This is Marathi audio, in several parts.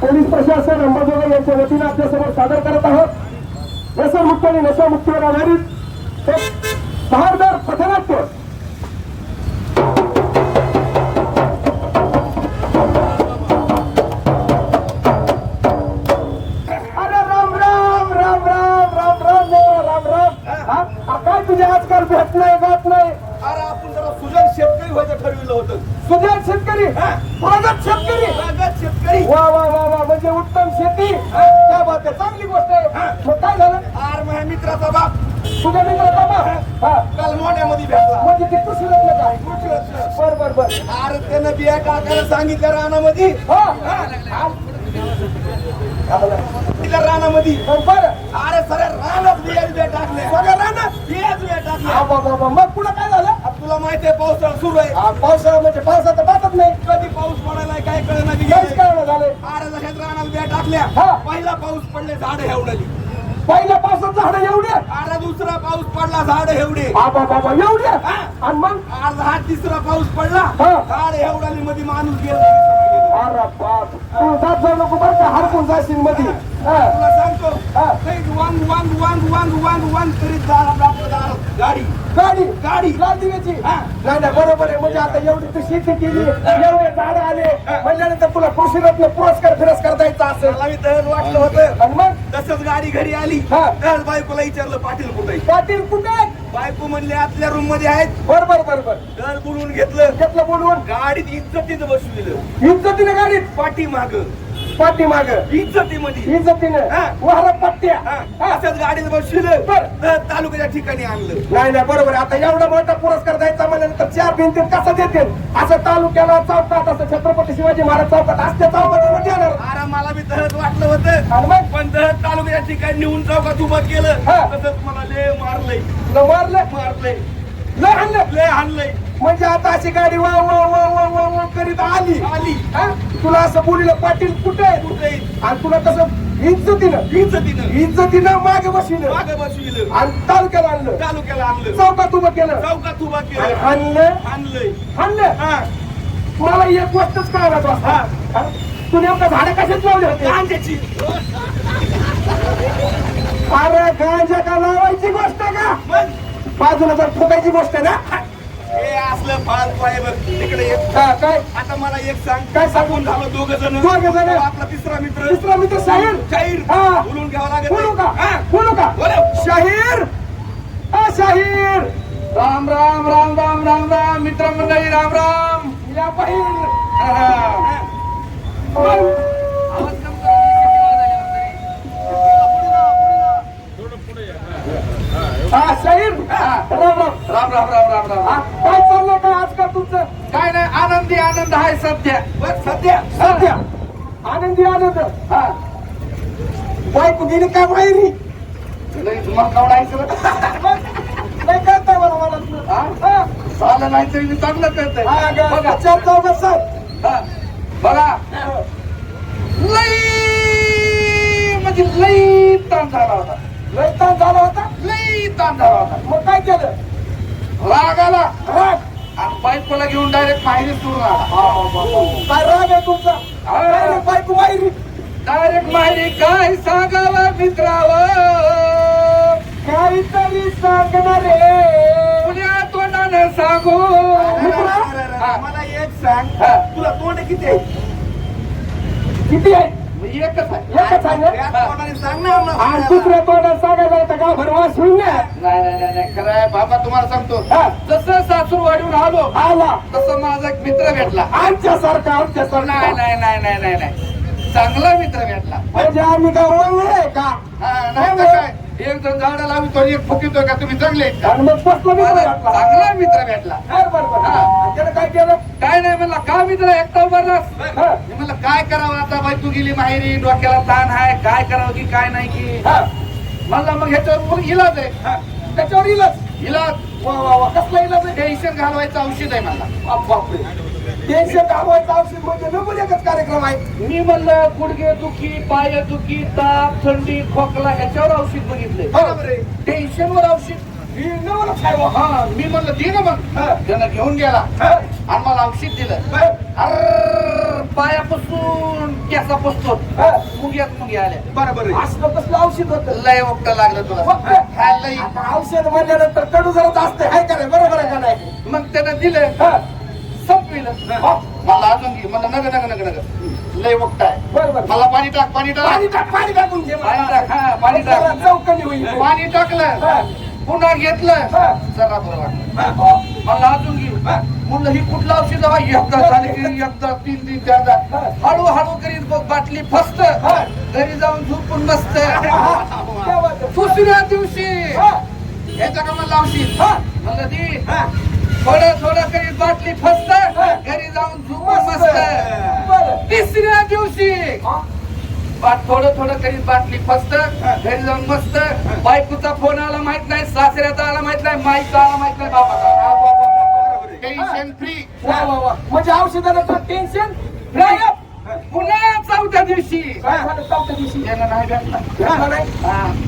पोलीस प्रशासन अंबाजोगाई यांच्या वतीनं आपल्यासमोर सादर करत आहोत. व्यसनमुक्त आणि नशामुक्तीवर आधारित एक बहारदार पथनाट्य. अरे राम राम राम राम राम राम देवा, राम राम. काय तुझे आजकाल भेट नाही गात नाही? अरे आपण जरा सुजन शेतकरी व्हायचं ठरविलं होतं. तुझ्या शेतकरी? प्रगत शेतकरी? वा वा वा वा म्हणजे उत्तम शेती. क्या बात आहे. चांगली गोष्ट आहे. मग काय झालं? आर माझ्या मित्राचा बाप. तुझ्या मित्राचा बाबा हा. काल मोठ्यामध्ये भेटला. म्हणजे ते कृषी काय बर बर बर. अरे त्यानं बिया टाकायला सांगितलं रानामध्ये. हा. हा. तिला रानामध्ये. बर बर. अरे सगळ्या रानात बिया बिया टाकल्या. सगळ्या रानात बियाच बिया हा, टाकल्या बा. मग पुढं काय तुला माहिती आहे पावसाळा सुरू आहे. पावसाळा म्हणजे पावसाचं बातच नाही. कधी पाऊस पडायला काय कळणार काहीच कारण झालंय अरे जशात रानात बिया टाकल्या. हा. पहिला पाऊस पडले झाड हेवडली पहिल्या पावसात झाडं एवढे. अरे दुसरा पाऊस पडला झाड हेवडे बाबा बाबा एवढे. हा. आणि मग? हा तिसरा पाऊस पडला. हा. झाड हेवडाली मध्ये माणूस गेला अरे बाप. तू जात जाऊ नको बरं का हरकून जाशील मध्ये. हा. तुला सांगतो. हा. काही वांग वांग वांग वांग वांग वांग करीत जा आपलं. गाडी. गाडी गाडी. हा. नाही नाही बरोबर आहे. म्हणजे आता एवढी तू शेती केली. एवढे झाड आले. म्हणल्यानंतर तुला कृषीरत्न पुरस्कार फिरस्कार द्यायचा असेल. मला मी दहन वाटलं होतं. आणि मग? तसंच गाडी घरी आली. हा. तर बायकोला विचारलं पाटील कुठे पाटील कुठे? बायको म्हणले आतल्या रूममध्ये आहेत. बर बर बर बर दर बोलून घेतलं. घेतलं बोलवून गाडीत इज्जतीनं बसविलं इज्जतीने गाडीत? पाठी माग पाठीमाग. इज्जतीमध्ये. इज्जतीने. वाहरा पट्ट्या. असंच गाडीत. तर तालुक्याच्या ठिकाणी आणलं. नाही नाही बरोबर. आता एवढा मोठा पुरस्कार द्यायचा म्हणल्यानंतर चार भिंतीत कसा देतील? असं तालुक्याला चौकात असं छत्रपती शिवाजी महाराज चौकात असत्या चौकात देणार अरे मला बी दहत वाटलं होतं. मग? पण दहत तालुक्याच्या ठिकाणी नेऊन चौकात उभं केलं. हा. तसंच मला लय मारलंय. तुला मारलं? मारलंय. लय हाणलं? लय हाणलंय. म्हणजे आता अशी गाडी वा वा वा वा वा वा करीत आली. आली. हा? तुला असं बोलिलं पाटील कुठे आहे? कुठे आणि तुला कसं इज्जतीनं इज्जतीनं. इज्जतीनं मागे बसविलं. माग बसविलं. आणि तालुक्याला आणलं. तालुक्याला आणलं. चौकात उभं केलं. चौकात उभा आणि केलं आणलं. आणलंय. आणलं. हा. मला एक गोष्टच कळणार वाजता हा? तू नेमकं झाडं कशात लावले होते? कांद्याची अरे गांजा का लावायची गोष्ट का? मग? बाजूला जर फुकायची गोष्ट आहे ना? हे असलं आहे बघ तिकडे एक हा, काय? आता मला एक सांग. काय सांगू? आपण झालो दोघ जण. दोघं जण. आपला तिसरा मित्र. दुसरा मित्र शाहीर? शाहीर. हा. बोलून घ्यावा लागेल. बोलू का? हा. बोलू का. शाहीर? हा शाहीर. राम राम राम राम राम राम. मित्र मंडळी राम राम. या पाहिजे हा शाहीर. हा, राम राम राम राम राम राम राम. हा, काय चाललंय काय आजकाल तुमचं? काय नाही आनंदी आनंद आहे सध्या. बस सध्या? सध्या? आनंदी आनंद? हा. बायको गेली काय तुम्हाला कवडायचं नाही करता मला मला. हा? झालं नाही तरी मी चांगलं करतोय. हा, ग- बघा. चार चौघात सात. हा. बघा. लई म्हणजे लई ताण झाला होता. लय ताण झाला होता? लई ताण झाला होता. मग राग आला राग. आणि बायकोला घेऊन डायरेक्ट माहेरी सोडून आला. काय राग आहे तुमचा? काय रे बायको माहेरी? डायरेक्ट माहेरी काय सांगावं मित्रावं? काहीतरी सांगणार रे पुण्या तोंडानं सांगू? मित्रा, मला एक सांग. हा. तुला तोंड किती आहे? किती आहे? एकच आहे. आहे सांग ना दुसऱ्या तोंडात सांगायला येतं का भरवास होईल ना? नाही नाही नाही, नाही खरं बाबा तुम्हाला सांगतो. जसं सासूरवाडीहून आलो आला. तसं माझा एक मित्र भेटला. आमच्यासारखा आमच्यासारखा. नाही नाही नाही नाही नाही नाही. चांगला मित्र भेटला. म्हणजे आम्ही काय आहे का? नाही एक जण झाडं लावितो एक फुकितोय का तुम्ही चांगले? आणि मग कसला मित्र? चांगला मित्र भेटला बरं, बरं, बरं. हा. आणि त्यानं काय केलं काय नाही म्हणला का मित्र एकटा उभारलास हा. मी म्हणलं काय करावं आता बाई तू गेली माहेरी डोक्याला ताण आहे काय करावं की काय नाही की हा. म्हणलं मग ह्याच्यावर मग इलाज आहे हा. त्याच्यावर इलाज इलाज वा वा वा कसला इलाज आहे टेन्शन घालवायचं औषध आहे मला बाप- बापरे टेन्शन घालवायचं औषध म्हणजे एकच कार्यक्रम आहे मी म्हणलं गुडघे दुखी पाय दुखी ताप थंडी खोकला ह्याच्यावर औषध बघितले बरोबर आहे. टेन्शन वर औषध ही. हा मी म्हणलं दे ना मग हा. त्यानं घेऊन गेला हा. आणि मला औषध दिलं बरं. अर्र पायापासून केसा पुसतो हा. मुंग्यात मुंग्या आल्या बरोबर आहे. असलं कसलं औषध होतं लय वक्त लागलं तुला हा, लय. आता औषध म्हणल्यानंतर कडू जरा जास्त आहे का नाही बरोबर आहे का नाही मग त्यानं दिलं हा, हा, मला अजून घे. मला नग नग नग नग. लय वक्त आहे बरोबर मला पाणी टाक पाणी पाणी टाक टाक पाणी टाकून घे पाणी टाक हा पाणी टाक. चौकणी होईल. पाणी टाकलं. हा. पुन्हा घेतलं. हा. जरा बरं वाटलं. हा, मला अजून घे. हा. म्हणलं ही कुठलं औषध? हवा एकदा झालं की एकदा तीन तीन चारदा. हा. हळूहळू करीत बाटली फस्त. हा. घरी जाऊन झोपून बसत. दुसऱ्या दिवशी. हा, याच्या का मला औषध हा, म्हणलं हा. थोडं थोडं करीत बाटली फस्त. घरी जाऊन झोपून मस्त. तिसऱ्या दिवशी. थोडं थोडं करीत बाटली फस्त. घरी जाऊन मस्त. बायकोचा फोन आला माहीत नाही सासऱ्याचा आला माहीत नाही माईचा आला माहीत नाही बाबाचा. Tension free. म्हणजे औषधानं तर टेन्शन. पुन्हा चौथ्या दिवशी काय झालं चौथ्या दिवशी यानं नाही भेटला.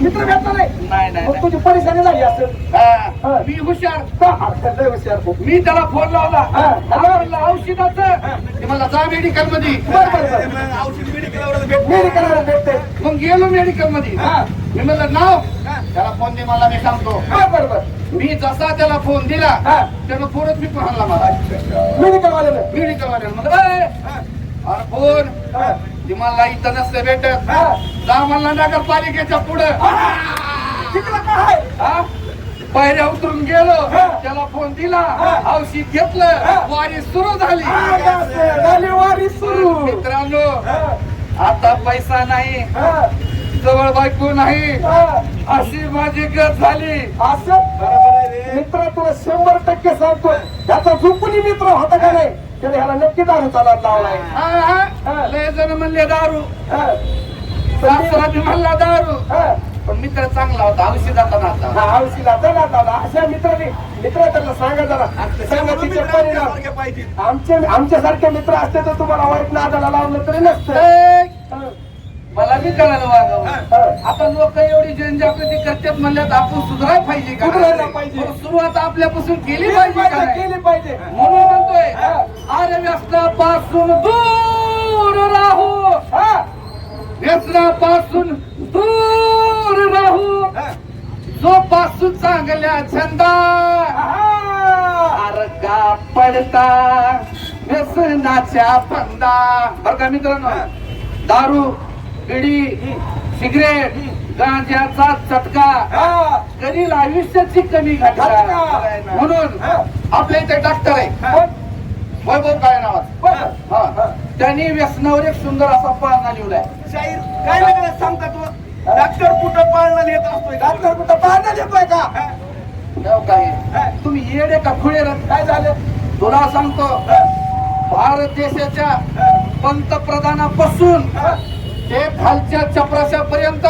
मित्र भेटला नाही नाही नाही मग नाही. तुझी परेशानी झाली असेल हा. मी हुशार का? अरे, लय हुशार. मी त्याला फोन लावला हा. म्हणलं औषधाचं ते मला जा मेडिकलमध्ये बरं, बरं, बरं. मग औषध भेट मेडिकलला भेटते मग गेलो मेडिकलमध्ये हा. मी म्हणलं नाव त्याला फोन दे मला मी सांगतो बरं, बरं, बरं. मी जसा त्याला फोन दिला हा. त्यानं फोनच मी पण आणला मला मेडिकलवाल्यानं. मेडिकल वाल्यानं म्हणलं "ए, अरे फोन. ती मला इथं नसतं भेटत. जा म्हणला नगरपालिकेच्या पुढं? हा? पायऱ्या उतरून गेलो. त्याला फोन दिला. औषध घेतलं. वारी सुरू झाली वारी सुरू मित्रांनो आता पैसा नाही जवळ बायको नाही. अशी माझी गत झाली असं बरोबर आहे रे. मित्र तुला शंभर टक्के सांगतो त्याचा झुकून मित्र होता का नाही त्याने ह्याला नक्की दारू चालत लावलाय हा, हा. लय जण म्हणले दारू हा. सासरा बी म्हणला दारू हा. पण मित्र चांगला होता औषधाचा नाता हा, हौशीला चला दादा अशा मित्राने मित्र त्यांना सांगा जरा सांगा तिचे परिणाम पाहिजे. आमचे आमच्यासारखे मित्र असते तर तुम्हाला वाईट नादाला लावलं तरी नसतं ए, हा. मला बी कळालं वागावं हा. आता लोक एवढी जनजागृती करतात म्हणल्यात आपण सुधारायला पाहिजे का सुधारायला पाहिजे. पण सुरुवात आपल्यापासून केली पाहिजे का नाही? केली पाहिजे म्हणून म्हणतोय हा. अरे व्यसनापासून दूर राहू हा. व्यसनापासून दूर राहू. जो पासून चांगल्या छंदा. अरे का पडता व्यसनाच्या फंदा बर का मित्रांनो दारू बिडी सिगरेट गांजाचा चटका. करील आयुष्याची कमी घटना. म्हणून. आपल्या इथे डॉक्टर आहे वैभव काय पण- हा. त्यांनी व्यसनावर एक सुंदर असा पाळणा लिहिलाय. शाहीर काय लागलं सांगता तू? डॉक्टर कुठं पाळणा येत असतोय? डॉक्टर कुठं पाहण्यात येतोय का? काय? तुम्ही येडे का खुळे? काय झालं? तुला सांगतो भारत देशाच्या पंतप्रधानापासून ते खालच्या चपराशापर्यंत.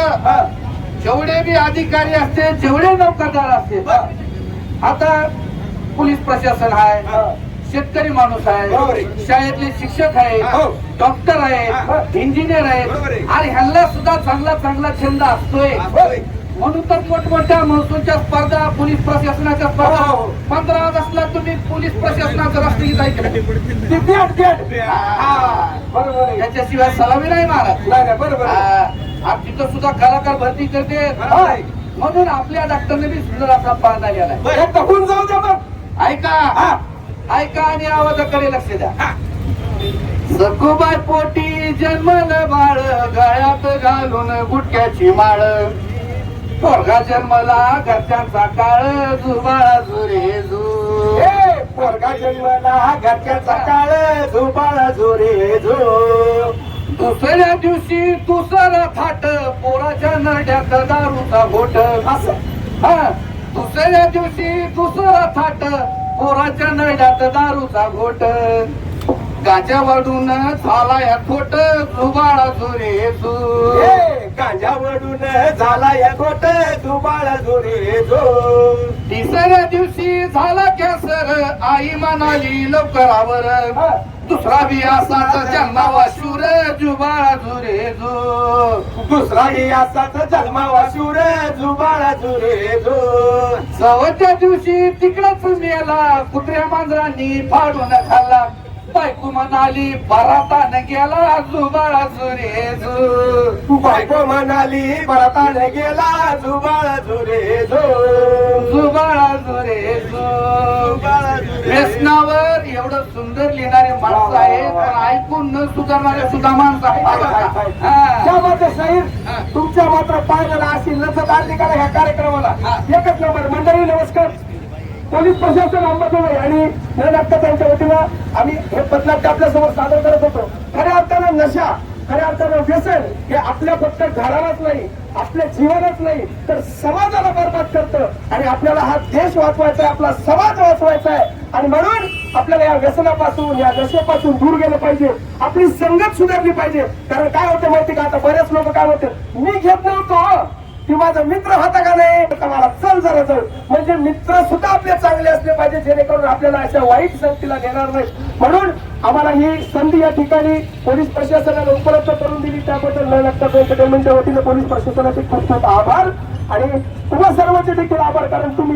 जेवढे बी अधिकारी असते जेवढे नौकरदार असते आता पोलीस प्रशासन आहे हा. शेतकरी माणूस आहे आहे. शाळेतले शिक्षक आहेत हो. डॉक्टर हा. आहेत इंजिनियर बरोबर आहेत आहे. आणि ह्यांना सुद्धा चांगला चांगला छंद असतोय. म्हणून तर मोठमोठ्या महसूलच्या स्पर्धा पोलीस प्रशासनाच्या स्पर्धा हो, हो. पंधरा ऑगस्टला तुम्ही पोलीस प्रशासनाचं हा. बरोबर आहे त्याच्याशिवाय सलामी नाही महाराज नाही नाही, बरोबर आहे. हा. तिथं सुद्धा कलाकार भरती करते आहे. म्हणून आपल्या डॉक्टरने बी सुंदर असा पाळणा गेलाय ऐका हा. ऐका आणि आवाजाकडे लक्ष द्या. सखोबाई पोटी जन्मल बाळ गळ्यात घालून गुटक्याची माळ. पोरगा जन्मला घरच्यांचा काळ जुरे जू. ए, पोरगा जन्मला घरच्याचा काळ झोपाळा झोरे झो दुसऱ्या दिवशी दुसरा थाट पोराच्या नरड्यात दारूचा घोट. असं. हा. दुसऱ्या दिवशी दुसरा थाट पोराच्या नरड्यात दारूचा घोट. गाच्या वाढून झाला या खोट जुबाळा जुरे जू ए, गांजा वडून झाला या खोट झोपाळा झोरे झो तिसऱ्या दिवशी झाला कॅन्सर आई म्हणाली लवकरावर. दुसरा बी असाच जन्मावा शूर जुबाळा जुरे दुसरा ही असाच जन्मावा शूर झुबाळा जुरे जो चवथ्या दिवशी तिकडच मेला कुत्र्या मांजरांनी फाडून खाल्ला. बायको म्हणाली बराताने गेला जुबाळा जुरे जु बायको म्हणाली भरताने गेला जुबाळा ऐकून न सुधारणारे सुद्धा माणसं? त्या हा. मात्र शाहीर तुमच्या मात्र पाहिलेला अशी लचक आणली का ह्या कार्यक्रमाला. एकच नंबर. मंडळी नमस्कार. पोलीस प्रशासन अंबाजोगाई आणि नळनाटक यांच्या वतीनं आम्ही हे पथनाट्य आपल्यासमोर सादर करत होतो. खऱ्या अर्थानं नशा खऱ्या अर्थानं व्यसन हे आपल्या फक्त घरालाच नाही आपल्या जीवनच नाही तर समाजाला बरबाद करतं. आणि आपल्याला हा देश वाचवायचा आहे आपला समाज वाचवायचा आहे. आणि म्हणून आपल्याला या व्यसनापासून या नशेपासून दूर गेलं पाहिजे. आपली संगत सुधारली पाहिजे. कारण काय होतं माहिती का? आता बरेच लोक काय होते मी घेत नव्हतो. की माझा मित्र होता का नाही? मला चल जरा चल. म्हणजे मित्र सुद्धा आपले चांगले असले पाहिजे जेणेकरून आपल्याला अशा वाईट संगतीला घेणार नाही म्हणून आम्हाला ही संधी या ठिकाणी पोलीस प्रशासनाने उपलब्ध करून दिली. त्याबद्दल न लागता एंटरटेनमेंटच्या वतीने पोलीस प्रशासनाचे खूप खूप आभार. आणि तुम्हा सर्वांचे देखील आभार कारण तुम्ही